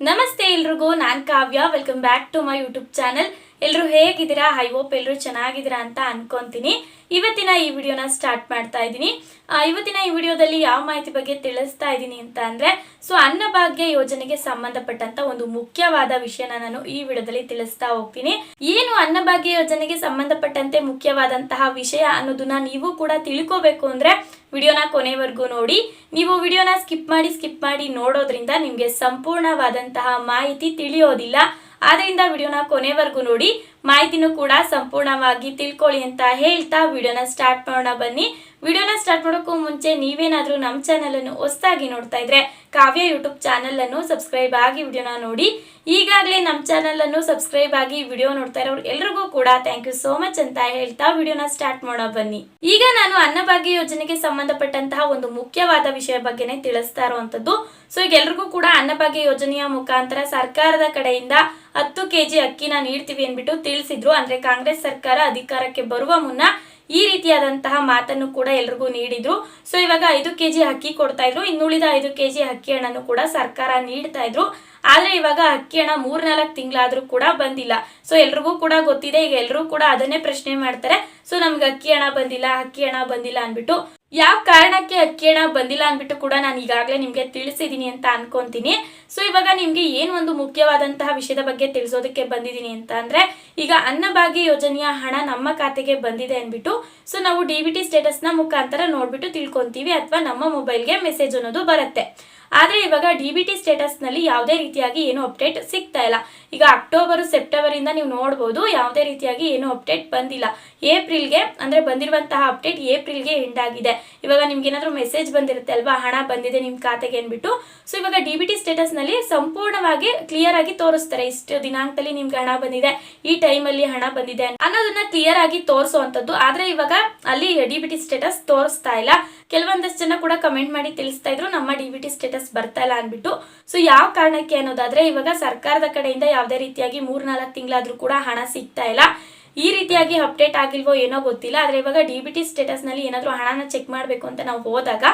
ನಮಸ್ತೆ ಎಲ್ರಿಗೂ ನಾನು Kavya welcome back to my YouTube channel ಎಲ್ಲರೂ ಹೇಗಿದ್ದೀರಾ? ಐ ಹೋಪ್ ಎಲ್ಲರೂ ಚೆನ್ನಾಗಿದ್ದೀರಾ ಅಂತ ಅನ್ಕೊಂತೀನಿ. ಇವತ್ತಿನ ಈ ವಿಡಿಯೋನ ಸ್ಟಾರ್ಟ್ ಮಾಡ್ತಾ ಇದ್ದೀನಿ. ಇವತ್ತಿನ ಈ ವಿಡಿಯೋದಲ್ಲಿ ಯಾವ ಮಾಹಿತಿ ಬಗ್ಗೆ ತಿಳಿಸ್ತಾ ಇದ್ದೀನಿ ಅಂತ ಅಂದ್ರೆ, ಸೊ ಅನ್ನಭಾಗ್ಯ ಯೋಜನೆಗೆ ಸಂಬಂಧಪಟ್ಟಂತ ಒಂದು ಮುಖ್ಯವಾದ ವಿಷಯನ ನಾನು ಈ ವಿಡಿಯೋದಲ್ಲಿ ತಿಳಿಸ್ತಾ ಹೋಗ್ತೀನಿ. ಏನು ಅನ್ನಭಾಗ್ಯ ಯೋಜನೆಗೆ ಸಂಬಂಧಪಟ್ಟಂತೆ ಮುಖ್ಯವಾದಂತಹ ವಿಷಯ ಅನ್ನೋದನ್ನ ನೀವು ಕೂಡ ತಿಳ್ಕೋಬೇಕು ಅಂದ್ರೆ ವಿಡಿಯೋನ ಕೊನೆವರೆಗೂ ನೋಡಿ. ನೀವು ವಿಡಿಯೋನ ಸ್ಕಿಪ್ ಮಾಡಿ ಸ್ಕಿಪ್ ಮಾಡಿ ನೋಡೋದ್ರಿಂದ ನಿಮಗೆ ಸಂಪೂರ್ಣವಾದಂತಹ ಮಾಹಿತಿ ತಿಳಿಯೋದಿಲ್ಲ. ಆದ್ರಿಂದ ವಿಡಿಯೋನ ಕೊನೆವರೆಗೂ ನೋಡಿ ಮಾಹಿತಿನೂ ಕೂಡ ಸಂಪೂರ್ಣವಾಗಿ ತಿಳ್ಕೊಳ್ಳಿ ಅಂತ ಹೇಳ್ತಾ ವಿಡಿಯೋನ ಸ್ಟಾರ್ಟ್ ಮಾಡೋಣ ಬನ್ನಿ. ವಿಡಿಯೋನ ಸ್ಟಾರ್ಟ್ ಮಾಡೋಕ್ಕೂ ಮುಂಚೆ ನೀವೇನಾದರೂ ನಮ್ಮ ಚಾನಲ್ ಅನ್ನು ಹೊಸದಾಗಿ ನೋಡ್ತಾ ಇದ್ರೆ ಕಾವ್ಯ ಯೂಟ್ಯೂಬ್ ಚಾನಲ್ ಅನ್ನು ಸಬ್ಸ್ಕ್ರೈಬ್ ಆಗಿ ವಿಡಿಯೋನ ನೋಡಿ. ಈಗಾಗಲೇ ನಮ್ಮ ಚಾನಲ್ ಅನ್ನು ಸಬ್ಸ್ಕ್ರೈಬ್ ಆಗಿ ವಿಡಿಯೋ ನೋಡ್ತಾ ಇರೋರು ಎಲ್ರಿಗೂ ಕೂಡ ಥ್ಯಾಂಕ್ ಯು ಸೋ ಮಚ್ ಅಂತ ಹೇಳ್ತಾ ವಿಡಿಯೋನ ಸ್ಟಾರ್ಟ್ ಮಾಡೋಣ ಬನ್ನಿ. ಈಗ ನಾನು ಅನ್ನಭಾಗ್ಯ ಯೋಜನೆಗೆ ಸಂಬಂಧಪಟ್ಟಂತಹ ಒಂದು ಮುಖ್ಯವಾದ ವಿಷಯ ಬಗ್ಗೆನೇ ತಿಳಿಸ್ತಾ ಇರುವಂತದ್ದು. ಸೊ ಈಗ ಎಲ್ರಿಗೂ ಕೂಡ ಅನ್ನಭಾಗ್ಯ ಯೋಜನೆಯ ಮುಖಾಂತರ ಸರ್ಕಾರದ ಕಡೆಯಿಂದ ಹತ್ತು ಕೆಜಿ ಅಕ್ಕಿನ ನೀಡ್ತೀವಿ ಅಂದ್ಬಿಟ್ಟು ತಿಳಿಸಿದ್ರು. ಅಂದ್ರೆ ಕಾಂಗ್ರೆಸ್ ಸರ್ಕಾರ ಅಧಿಕಾರಕ್ಕೆ ಬರುವ ಮುನ್ನ ಈ ರೀತಿಯಾದಂತಹ ಮಾತನ್ನು ಕೂಡ ಎಲ್ರಿಗೂ ನೀಡಿದ್ರು. ಸೊ ಇವಾಗ ಐದು ಕೆಜಿ ಅಕ್ಕಿ ಕೊಡ್ತಾ ಇದ್ರು. ಇನ್ನುಳಿದ ಐದು ಕೆಜಿ ಅಕ್ಕಿ ಹಣ್ಣನ್ನು ಕೂಡ ಸರ್ಕಾರ ನೀಡ್ತಾ ಇದ್ರು. ಆದ್ರೆ ಇವಾಗ ಅಕ್ಕಿ ಹಣ ಮೂರ್ನಾಲ್ಕು ತಿಂಗಳಾದ್ರೂ ಕೂಡ ಬಂದಿಲ್ಲ. ಸೊ ಎಲ್ರಿಗೂ ಕೂಡ ಗೊತ್ತಿದೆ. ಈಗ ಎಲ್ರೂ ಕೂಡ ಅದನ್ನೇ ಪ್ರಶ್ನೆ ಮಾಡ್ತಾರೆ. ಸೊ ನಮ್ಗೆ ಅಕ್ಕಿ ಹಣ ಬಂದಿಲ್ಲ, ಅಕ್ಕಿ ಹಣ ಬಂದಿಲ್ಲ ಅನ್ಬಿಟ್ಟು ಯಾವ ಕಾರಣಕ್ಕೆ ಅಕ್ಕಿ ಹಣ ಬಂದಿಲ್ಲ ಅಂದ್ಬಿಟ್ಟು ಕೂಡ ನಾನು ಈಗಾಗಲೇ ನಿಮಗೆ ತಿಳಿಸಿದೀನಿ ಅಂತ ಅನ್ಕೊಂತೀನಿ. ಸೊ ಇವಾಗ ನಿಮಗೆ ಏನು ಒಂದು ಮುಖ್ಯವಾದಂತಹ ವಿಷಯದ ಬಗ್ಗೆ ತಿಳಿಸೋದಕ್ಕೆ ಬಂದಿದ್ದೀನಿ ಅಂತ ಅಂದರೆ, ಈಗ ಅನ್ನಭಾಗ್ಯ ಯೋಜನೆಯ ಹಣ ನಮ್ಮ ಖಾತೆಗೆ ಬಂದಿದೆ ಅಂದ್ಬಿಟ್ಟು ಸೊ ನಾವು ಡಿ ಬಿ ಟಿ ಸ್ಟೇಟಸ್ನ ಮುಖಾಂತರ ನೋಡ್ಬಿಟ್ಟು ತಿಳ್ಕೊಂತೀವಿ ಅಥವಾ ನಮ್ಮ ಮೊಬೈಲ್ಗೆ ಮೆಸೇಜ್ ಅನ್ನೋದು ಬರುತ್ತೆ. ಆದ್ರೆ ಇವಾಗ ಡಿ ಬಿ ಟಿ ಸ್ಟೇಟಸ್ನಲ್ಲಿ ಯಾವುದೇ ರೀತಿಯಾಗಿ ಏನು ಅಪ್ಡೇಟ್ ಸಿಗ್ತಾ ಇಲ್ಲ. ಈಗ ಅಕ್ಟೋಬರ್ ಸೆಪ್ಟೆಂಬರ್ ಇಂದ ನೀವು ನೋಡ್ಬೋದು ಯಾವುದೇ ರೀತಿಯಾಗಿ ಏನು ಅಪ್ಡೇಟ್ ಬಂದಿಲ್ಲ. ಏಪ್ರಿಲ್ಗೆ ಅಂದ್ರೆ ಬಂದಿರುವಂತಹ ಅಪ್ಡೇಟ್ ಏಪ್ರಿಲ್ಗೆ ಎಂಡ್ ಆಗಿದೆ. ಇವಾಗ ನಿಮ್ಗೆ ಏನಾದರೂ ಮೆಸೇಜ್ ಬಂದಿರುತ್ತೆ ಅಲ್ವಾ, ಹಣ ಬಂದಿದೆ ನಿಮ್ಮ ಖಾತೆಗೆ ಅಂದ್ಬಿಟ್ಟು. ಸೊ ಇವಾಗ ಡಿ ಬಿ ಟಿ ಸ್ಟೇಟಸ್ನಲ್ಲಿ ಸಂಪೂರ್ಣವಾಗಿ ಕ್ಲಿಯರ್ ಆಗಿ ತೋರಿಸ್ತಾರೆ. ಇಷ್ಟು ದಿನಾಂಕದಲ್ಲಿ ನಿಮ್ಗೆ ಹಣ ಬಂದಿದೆ, ಈ ಟೈಮಲ್ಲಿ ಹಣ ಬಂದಿದೆ ಅನ್ನೋದನ್ನ ಕ್ಲಿಯರ್ ಆಗಿ ತೋರಿಸುವಂಥದ್ದು ಆದ್ರೆ ಇವಾಗ ಅಲ್ಲಿ ಡಿ ಬಿ ಟಿ ಸ್ಟೇಟಸ್ ತೋರಿಸ್ತಾ ಇಲ್ಲ. ಕೆಲವೊಂದಷ್ಟು ಜನ ಕೂಡ ಕಮೆಂಟ್ ಮಾಡಿ ತಿಳಿಸ್ತಾ ಇದ್ರು, ನಮ್ಮ ಡಿ ಬಿ ಟಿ ಸ್ಟೇಟಸ್ ಬರ್ತಾ ಇಲ್ಲ ಅಂದ್ಬಿಟ್ಟು. ಸೊ ಯಾವ ಕಾರಣಕ್ಕೆ ಅನ್ನೋದಾದ್ರೆ ಇವಾಗ ಸರ್ಕಾರದ ಕಡೆಯಿಂದ ಯಾವುದೇ ರೀತಿಯಾಗಿ ಮೂರ್ನಾಲ್ಕು ತಿಂಗಳಾದ್ರೂ ಕೂಡ ಹಣ ಸಿಗ್ತಾ ಇಲ್ಲ. ಈ ರೀತಿಯಾಗಿ ಅಪ್ಡೇಟ್ ಆಗಿಲ್ವೋ ಏನೋ ಗೊತ್ತಿಲ್ಲ, ಆದ್ರೆ ಇವಾಗ ಡಿ ಬಿ ಟಿ ಸ್ಟೇಟಸ್ನಲ್ಲಿ ಏನಾದರೂ ಹಣನ ಚೆಕ್ ಮಾಡಬೇಕು ಅಂತ ನಾವು ಹೋದಾಗ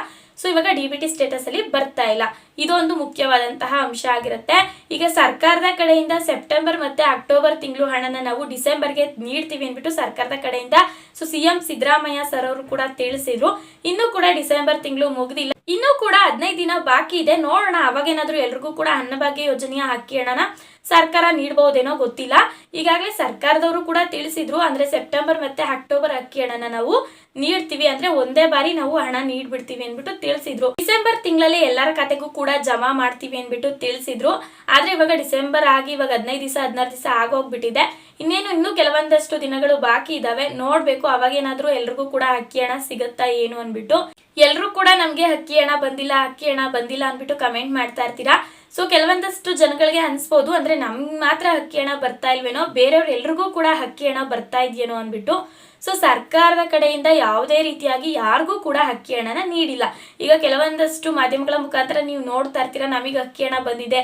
ಸೊ ಇವಾಗ ಡಿ ಬಿ ಟಿ ಸ್ಟೇಟಸ್ ಅಲ್ಲಿ ಬರ್ತಾ ಇಲ್ಲ. ಇದೊಂದು ಮುಖ್ಯವಾದಂತಹ ಅಂಶ ಆಗಿರುತ್ತೆ. ಈಗ ಸರ್ಕಾರದ ಕಡೆಯಿಂದ ಸೆಪ್ಟೆಂಬರ್ ಮತ್ತೆ ಅಕ್ಟೋಬರ್ ತಿಂಗಳು ಹಣನ ನಾವು ಡಿಸೆಂಬರ್ಗೆ ನೀಡ್ತೀವಿ ಅಂದ್ಬಿಟ್ಟು ಸರ್ಕಾರದ ಕಡೆಯಿಂದ so C M Siddaramaiah sir ಅವರು ಕೂಡ ತಿಳಿಸಿದ್ರು. ಇನ್ನೂ ಕೂಡ ಡಿಸೆಂಬರ್ ತಿಂಗಳು ಮುಗ್ದಿಲ್ಲ. ಇನ್ನೂ ಕೂಡ ಹದಿನೈದು ದಿನ ಬಾಕಿ ಇದೆ. ನೋಡೋಣ ಅವಾಗೇನಾದ್ರೂ ಎಲ್ರಿಗೂ ಕೂಡ ಅನ್ನಭಾಗ್ಯ ಯೋಜನೆಯ ಅಕ್ಕಿ ಹಣನ ಸರ್ಕಾರ ನೀಡಬಹುದೇನೋ ಗೊತ್ತಿಲ್ಲ. ಈಗಾಗಲೇ ಸರ್ಕಾರದವರು ಕೂಡ ತಿಳಿಸಿದ್ರು. ಅಂದ್ರೆ ಸೆಪ್ಟೆಂಬರ್ ಮತ್ತೆ ಅಕ್ಟೋಬರ್ ಅಕ್ಕಿ ಹಣನ ನಾವು ನೀಡ್ತೀವಿ. ಅಂದ್ರೆ ಒಂದೇ ಬಾರಿ ನಾವು ಹಣ ನೀಡ್ಬಿಡ್ತೀವಿ ಅನ್ಬಿಟ್ಟು ತಿಳಿಸಿದ್ರು. ಡಿಸೆಂಬರ್ ತಿಂಗಳಲ್ಲಿ ಎಲ್ಲರ ಖಾತೆಗೂ ಕೂಡ ಜಮಾ ಮಾಡ್ತೀವಿ ಅನ್ಬಿಟ್ಟು ತಿಳಿಸಿದ್ರು. ಆದ್ರೆ ಇವಾಗ ಡಿಸೆಂಬರ್ ಆಗಿ ಇವಾಗ ಹದಿನೈದು ದಿವಸ, ಹದಿನಾರು ದಿವಸ ಆಗೋಗ್ಬಿಟ್ಟಿದೆ. ಇನ್ನೇನು ಇನ್ನೂ ಕೆಲವೊಂದಷ್ಟು ದಿನಗಳು ಬಾಕಿ ಇದಾವೆ. ನೋಡ್ಬೇಕು ಅವಾಗೇನಾದ್ರೂ ಎಲ್ರಿಗೂ ಕೂಡ ಅಕ್ಕಿ ಹಣ ಸಿಗುತ್ತಾ ಏನು ಅನ್ಬಿಟ್ಟು ಎಲ್ರೂ ಕೂಡ ನಮ್ಗೆ ಅಕ್ಕಿ ಹಣ ಬಂದಿಲ್ಲ, ಅಕ್ಕಿ ಹಣ ಬಂದಿಲ್ಲ ಅನ್ಬಿಟ್ಟು ಕಮೆಂಟ್ ಮಾಡ್ತಾ ಇರ್ತೀರಾ. ಸೊ ಕೆಲವೊಂದಷ್ಟು ಜನಗಳಿಗೆ ಅನ್ಸ್ಬೋದು. ಅಂದ್ರೆ ನಮ್ಗೆ ಮಾತ್ರ ಹಕ್ಕಿ ಹಣ ಬರ್ತಾ ಇಲ್ವೇನೋ, ಬೇರೆಯವ್ರು ಎಲ್ರಿಗೂ ಕೂಡ ಹಕ್ಕಿ ಹಣ ಬರ್ತಾ ಇದೆಯೇನೋ ಅನ್ಬಿಟ್ಟು ಸೊ ಸರ್ಕಾರದ ಕಡೆಯಿಂದ ಯಾವುದೇ ರೀತಿಯಾಗಿ ಯಾರಿಗೂ ಕೂಡ ಅಕ್ಕಿ ಹಣನ ನೀಡಿಲ್ಲ. ಈಗ ಕೆಲವೊಂದಷ್ಟು ಮಾಧ್ಯಮಗಳ ಮುಖಾಂತರ ನೀವು ನೋಡ್ತಾ ಇರ್ತೀರಾ, ನಮಗೆ ಅಕ್ಕಿ ಹಣ ಬಂದಿದೆ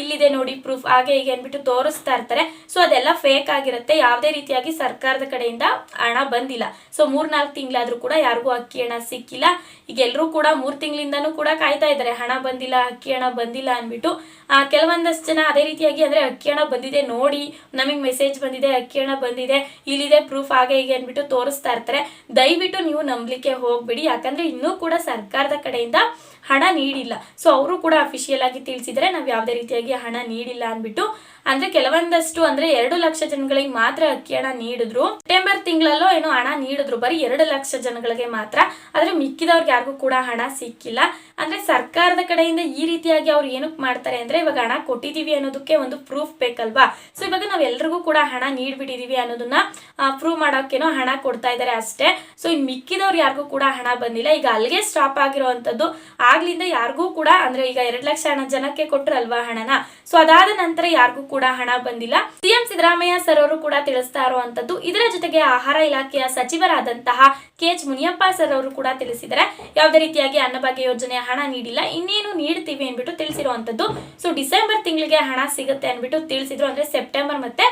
ಇಲ್ಲಿದೆ ನೋಡಿ ಪ್ರೂಫ್ ಹಾಗೆ ಹೀಗೆ ಅಂದ್ಬಿಟ್ಟು ತೋರಿಸ್ತಾ ಇರ್ತಾರೆ. ಸೊ ಅದೆಲ್ಲ ಫೇಕ್ ಆಗಿರುತ್ತೆ, ಯಾವುದೇ ರೀತಿಯಾಗಿ ಸರ್ಕಾರದ ಕಡೆಯಿಂದ ಹಣ ಬಂದಿಲ್ಲ. ಸೊ ಮೂರ್ನಾಲ್ಕು ತಿಂಗಳಾದ್ರೂ ಕೂಡ ಯಾರಿಗೂ ಅಕ್ಕಿ ಹಣ ಸಿಕ್ಕಿಲ್ಲ. ಈಗ ಎಲ್ಲರೂ ಕೂಡ ಮೂರು ತಿಂಗಳಿಂದನೂ ಕೂಡ ಕಾಯ್ತಾ ಇದ್ದಾರೆ, ಹಣ ಬಂದಿಲ್ಲ ಅಕ್ಕಿ ಹಣ ಬಂದಿಲ್ಲ ಅಂದ್ಬಿಟ್ಟು. ಕೆಲವೊಂದಷ್ಟು ಜನ ಅದೇ ರೀತಿಯಾಗಿ ಅಂದ್ರೆ ಅಕ್ಕಿ ಹಣ ಬಂದಿದೆ ನೋಡಿ, ನಮಗೆ ಮೆಸೇಜ್ ಬಂದಿದೆ ಅಕ್ಕಿ ಹಣ ಬಂದಿದೆ, ಇಲ್ಲಿದೆ ಪ್ರೂಫ್ ಹಾಗೆ ಹೀಗೆ ಅಂದ್ಬಿಟ್ಟು ತೋರಿಸ್ತಾ ಇರ್ತಾರೆ. ದಯವಿಟ್ಟು ನೀವು ನಂಬಲಿಕ್ಕೆ ಹೋಗ್ಬಿಡಿ. ಯಾಕಂದ್ರೆ ಇನ್ನೂ ಕೂಡ ಸರ್ಕಾರದ ಕಡೆಯಿಂದ ಹಣ ನೀಡಿಲ್ಲ. ಸೊ ಅವರು ಕೂಡ ಅಫಿಷಿಯಲ್ ಆಗಿ ತಿಳಿಸಿದರೆ ನಾವು ಯಾವುದೇ ರೀತಿಯಾಗಿ ಹಣ ನೀಡಿಲ್ಲ ಅಂದ್ಬಿಟ್ಟು, ಅಂದ್ರೆ ಕೆಲವೊಂದಷ್ಟು ಅಂದ್ರೆ ಎರಡು ಲಕ್ಷ ಜನಗಳಿಗೆ ಮಾತ್ರ ಅಕ್ಕಿ ಹಣ ನೀಡಿದ್ರು. ಸೆಪ್ಟೆಂಬರ್ ತಿಂಗಳಲ್ಲೋ ಏನೋ ಹಣ ನೀಡಿದ್ರು, ಬರೀ ಎರಡು ಲಕ್ಷ ಜನಗಳಿಗೆ ಮಾತ್ರ. ಆದ್ರೆ ಮಿಕ್ಕಿದವ್ರಿಗೆ ಯಾರಿಗೂ ಕೂಡ ಹಣ ಸಿಕ್ಕಿಲ್ಲ. ಅಂದ್ರೆ ಸರ್ಕಾರದ ಕಡೆಯಿಂದ ಈ ರೀತಿಯಾಗಿ ಅವ್ರು ಏನಕ್ಕೆ ಮಾಡ್ತಾರೆ ಅಂದ್ರೆ ಇವಾಗ ಹಣ ಕೊಟ್ಟಿದೀವಿ ಅನ್ನೋದಕ್ಕೆ ಒಂದು ಪ್ರೂಫ್ ಬೇಕಲ್ವಾ? ಸೊ ಇವಾಗ ನಾವ್ ಎಲ್ರಿಗೂ ಕೂಡ ಹಣ ನೀಡ್ಬಿಟ್ಟಿದೀವಿ ಅನ್ನೋದನ್ನ ಪ್ರೂವ್ ಮಾಡೋಕ್ಕೇನೋ ಹಣ ಕೊಡ್ತಾ ಇದ್ದಾರೆ ಅಷ್ಟೇ. ಸೊ ಇನ್ ಮಿಕ್ಕಿದವ್ರು ಯಾರಿಗೂ ಕೂಡ ಹಣ ಬಂದಿಲ್ಲ. ಈಗ ಅಲ್ಲಿಗೆ ಸ್ಟಾಪ್ ಆಗಿರೋವಂಥದ್ದು ಆಗ್ಲಿಂದ ಯಾರಿಗೂ ಕೂಡ, ಅಂದ್ರೆ ಈಗ ಎರಡ್ ಲಕ್ಷ ಹಣ ಜನಕ್ಕೆ ಕೊಟ್ರಲ್ವಾ ಹಣನ? ಸೊ ಅದಾದ ನಂತರ ಯಾರಿಗೂ ಕೂಡ ಹಣ ಬಂದಿಲ್ಲ. ಸಿಎಂ ಸಿದ್ದರಾಮಯ್ಯ ಸರ್ ಅವರು ಕೂಡ ತಿಳಿಸ್ತಾ ಇರುವಂತದ್ದು, ಇದರ ಜೊತೆಗೆ ಆಹಾರ ಇಲಾಖೆಯ ಸಚಿವರಾದಂತಹ ಕೆ ಎಚ್ ಮುನಿಯಪ್ಪ ಸರ್ ಅವರು ಕೂಡ ತಿಳಿಸಿದರೆ ಯಾವುದೇ ರೀತಿಯಾಗಿ ಅನ್ನಭಾಗ್ಯ ಯೋಜನೆಯ ಹಣ ನೀಡಿಲ್ಲ, ಇನ್ನೇನು ನೀಡ್ತೀವಿ ಅನ್ಬಿಟ್ಟು ತಿಳಿಸಿರುವಂತದ್ದು. ಸೊ ಡಿಸೆಂಬರ್ ತಿಂಗಳಿಗೆ ಹಣ ಸಿಗುತ್ತೆ ಅನ್ಬಿಟ್ಟು ತಿಳಿಸಿದ್ರು, ಅಂದ್ರೆ ಸೆಪ್ಟೆಂಬರ್ ಮತ್ತೆ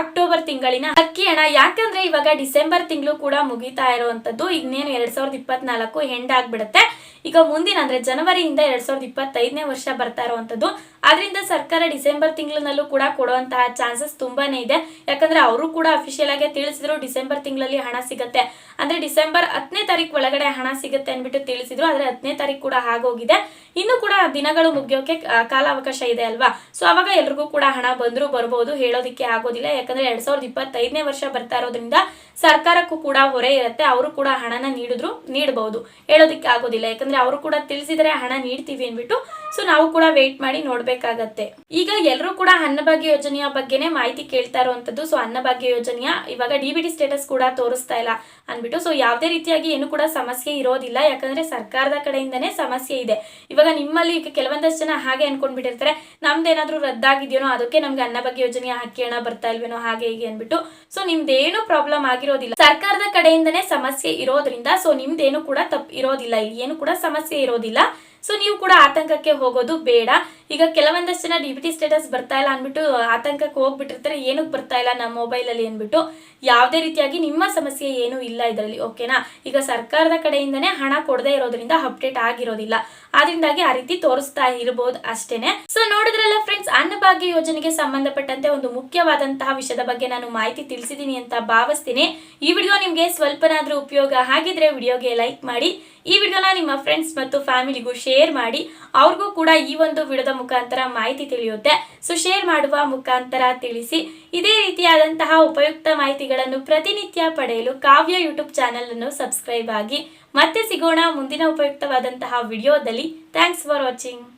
ಅಕ್ಟೋಬರ್ ತಿಂಗಳಿನ ಅಕ್ಕಿ ಹಣ. ಯಾಕಂದ್ರೆ ಇವಾಗ ಡಿಸೆಂಬರ್ ತಿಂಗಳು ಕೂಡ ಮುಗಿತಾ ಇರುವಂತದ್ದು. ಇನ್ನೇನು ಎರಡ್ ಸಾವಿರದ ಇಪ್ಪತ್ನಾಲ್ಕು ಹೆಂಡ್ ಆಗ್ಬಿಡುತ್ತೆ. ಈಗ ಮುಂದಿನ ಅಂದ್ರೆ ಜನವರಿಯಿಂದ ಎರಡ್ ಸಾವಿರದ ಇಪ್ಪತ್ತೈದನೇ ವರ್ಷ ಬರ್ತಾ ಇರುವಂತದ್ದು. ಆದ್ರಿಂದ ಸರ್ಕಾರ ಡಿಸೆಂಬರ್ ತಿಂಗಳಿನಲ್ಲೂ ಕೂಡ ಕೊಡುವಂತಹ ಚಾನ್ಸಸ್ ತುಂಬಾನೇ ಇದೆ. ಯಾಕಂದ್ರೆ ಅವರು ಕೂಡ ಅಫಿಷಿಯಲ್ ಆಗಿ ತಿಳಿಸಿದ್ರು ಡಿಸೆಂಬರ್ ತಿಂಗಳಲ್ಲಿ ಹಣ ಸಿಗುತ್ತೆ. ಅಂದ್ರೆ ಡಿಸೆಂಬರ್ ಹತ್ತನೇ ತಾರೀಕು ಒಳಗಡೆ ಹಣ ಸಿಗುತ್ತೆ ಅನ್ಬಿಟ್ಟು ತಿಳಿಸಿದ್ರು. ಆದ್ರೆ ಹತ್ತನೇ ತಾರೀಕು ಕೂಡ ಆಗೋಗಿದೆ. ಇನ್ನು ಕೂಡ ದಿನಗಳು ಮುಗಿಯೋಕೆ ಕಾಲಾವಕಾಶ ಇದೆ ಅಲ್ವಾ? ಸೊ ಅವಾಗ ಎಲ್ರಿಗೂ ಕೂಡ ಹಣ ಬಂದ್ರು ಬರಬಹುದು ಹೇಳೋದಿಕ್ಕೆ ಆಗೋದಿಲ್ಲ. ಯಾಕಂದ್ರೆ ಎರಡ್ ಸಾವಿರದ ಇಪ್ಪತ್ತೈದನೇ ವರ್ಷ ಬರ್ತಾ ಇರೋದ್ರಿಂದ ಸರ್ಕಾರಕ್ಕೂ ಕೂಡ ಹೊರೆ ಇರುತ್ತೆ, ಅವರು ಕೂಡ ಹಣನ ನೀಡಿದ್ರು ನೀಡಬಹುದು ಹೇಳೋದಕ್ಕೆ ಆಗೋದಿಲ್ಲ, ಯಾಕಂದ್ರೆ ಅವರು ಕೂಡ ತಿಳಿಸಿದರೆ ಹಣ ನೀಡ್ತೀವಿ ಅನ್ಬಿಟ್ಟು ಸೊ ನಾವು ಕೂಡ ವೇಟ್ ಮಾಡಿ ನೋಡ್ಬೇಕಾಗತ್ತೆ. ಈಗ ಎಲ್ಲರೂ ಕೂಡ ಅನ್ನಭಾಗ್ಯ ಯೋಜನೆಯ ಬಗ್ಗೆನೇ ಮಾಹಿತಿ ಕೇಳ್ತಾ ಇರುವಂತದ್ದು ಸೊ ಅನ್ನಭಾಗ್ಯ ಯೋಜನೆಯ ಇವಾಗ ಡಿ ಸ್ಟೇಟಸ್ ಕೂಡ ತೋರಿಸ್ತಾ ಇಲ್ಲ ಅನ್ಬಿಟ್ಟು ಸೊ ಯಾವುದೇ ರೀತಿಯಾಗಿ ಏನು ಕೂಡ ಸಮಸ್ಯೆ ಇರೋದಿಲ್ಲ, ಯಾಕಂದ್ರೆ ಸರ್ಕಾರದ ಕಡೆಯಿಂದನೇ ಸಮಸ್ಯೆ ಇದೆ. ಇವಾಗ ನಿಮ್ಮಲ್ಲಿ ಈಗ ಕೆಲವೊಂದಷ್ಟು ಜನ ಹಾಗೆ ಅನ್ಕೊಂಡ್ಬಿಟ್ಟಿರ್ತಾರೆ, ನಮ್ದೇನಾದ್ರೂ ರದ್ದಾಗಿದೆಯೋ ಅದಕ್ಕೆ ನಮ್ಗೆ ಅನ್ನಭಾಗ್ಯ ಯೋಜನೆಯ ಅಕ್ಕಿ ಹಣ ಬರ್ತಾ ಇಲ್ವೇನೋ ಹಾಗೆ ಹೀಗೆ ಅನ್ಬಿಟ್ಟು ಸೊ ನಿಮ್ದೇನು ಪ್ರಾಬ್ಲಮ್ ಆಗಿರೋದಿಲ್ಲ. ಸರ್ಕಾರದ ಕಡೆಯಿಂದನೇ ಸಮಸ್ಯೆ ಇರೋದ್ರಿಂದ ಸೊ ನಿಮ್ದೇನು ಕೂಡ ತಪ್ಪು ಇರೋದಿಲ್ಲ. ಇಲ್ಲಿ ಏನು ಕೂಡ ಸಮಸ್ಯೆ ಇರೋದಿಲ್ಲ. ಸೊ ನೀವು ಕೂಡ ಆತಂಕಕ್ಕೆ ಹೋಗೋದು ಬೇಡ. ಈಗ ಕೆಲವೊಂದಷ್ಟು ಜನ ಡಿ ಬಿ ಟಿ ಸ್ಟೇಟಸ್ ಬರ್ತಾ ಇಲ್ಲ ಅಂದ್ಬಿಟ್ಟು ಆತಂಕಕ್ಕೆ ಹೋಗ್ಬಿಟ್ಟಿರ್ತಾರೆ. ಏನಕ್ಕೆ ಬರ್ತಾ ಇಲ್ಲ ನಮ್ಮ ಮೊಬೈಲಲ್ಲಿ ಅಂದ್ಬಿಟ್ಟು. ಯಾವುದೇ ರೀತಿಯಾಗಿ ನಿಮ್ಮ ಸಮಸ್ಯೆ ಏನೂ ಇಲ್ಲ ಇದರಲ್ಲಿ ಓಕೆನಾ ಈಗ ಸರ್ಕಾರದ ಕಡೆಯಿಂದನೇ ಹಣ ಕೊಡದೇ ಇರೋದ್ರಿಂದ ಅಪ್ಡೇಟ್ ಆಗಿರೋದಿಲ್ಲ. ಆದ್ರಿಂದಾಗಿ ಆ ರೀತಿ ತೋರಿಸ್ತಾ ಇರಬಹುದು ಅಷ್ಟೇನೆ. ಸೊ ನೋಡಿದ್ರಲ್ಲ ಫ್ರೆಂಡ್ಸ್ ಅನ್ನಭಾಗ್ಯ ಯೋಜನೆಗೆ ಸಂಬಂಧಪಟ್ಟಂತೆ ಒಂದು ಮುಖ್ಯವಾದಂತಹ ವಿಷಯದ ಬಗ್ಗೆ ನಾನು ಮಾಹಿತಿ ತಿಳಿಸಿದ್ದೀನಿ ಅಂತ ಭಾವಿಸ್ತೀನಿ. ಈ ವಿಡಿಯೋ ನಿಮಗೆ ಸ್ವಲ್ಪನಾದ್ರೂ ಉಪಯೋಗ ಆಗಿದ್ರೆ ವಿಡಿಯೋಗೆ ಲೈಕ್ ಮಾಡಿ. ಈ ವಿಡಿಯೋನ ನಿಮ್ಮ ಫ್ರೆಂಡ್ಸ್ ಮತ್ತು ಫ್ಯಾಮಿಲಿಗೂ ಶೇರ್ ಮಾಡಿ, ಅವ್ರಿಗೂ ಕೂಡ ಈ ಒಂದು ವಿಡಿಯೋದ ಮುಖಾಂತರ ಮಾಹಿತಿ ತಿಳಿಯುತ್ತೆ. ಸೊ ಶೇರ್ ಮಾಡುವ ಮುಖಾಂತರ ತಿಳಿಸಿ. ಇದೇ ರೀತಿಯಾದಂತಹ ಉಪಯುಕ್ತ ಮಾಹಿತಿಗಳನ್ನು ಪ್ರತಿನಿತ್ಯ ಪಡೆಯಲು ಕಾವ್ಯ ಯೂಟ್ಯೂಬ್ ಚಾನೆಲ್ ಅನ್ನು ಸಬ್ಸ್ಕ್ರೈಬ್ ಆಗಿ. ಮತ್ತೆ ಸಿಗೋಣ ಮುಂದಿನ ಉಪಯುಕ್ತವಾದಂತಹ ವಿಡಿಯೋದಲ್ಲಿ. Thanks for watching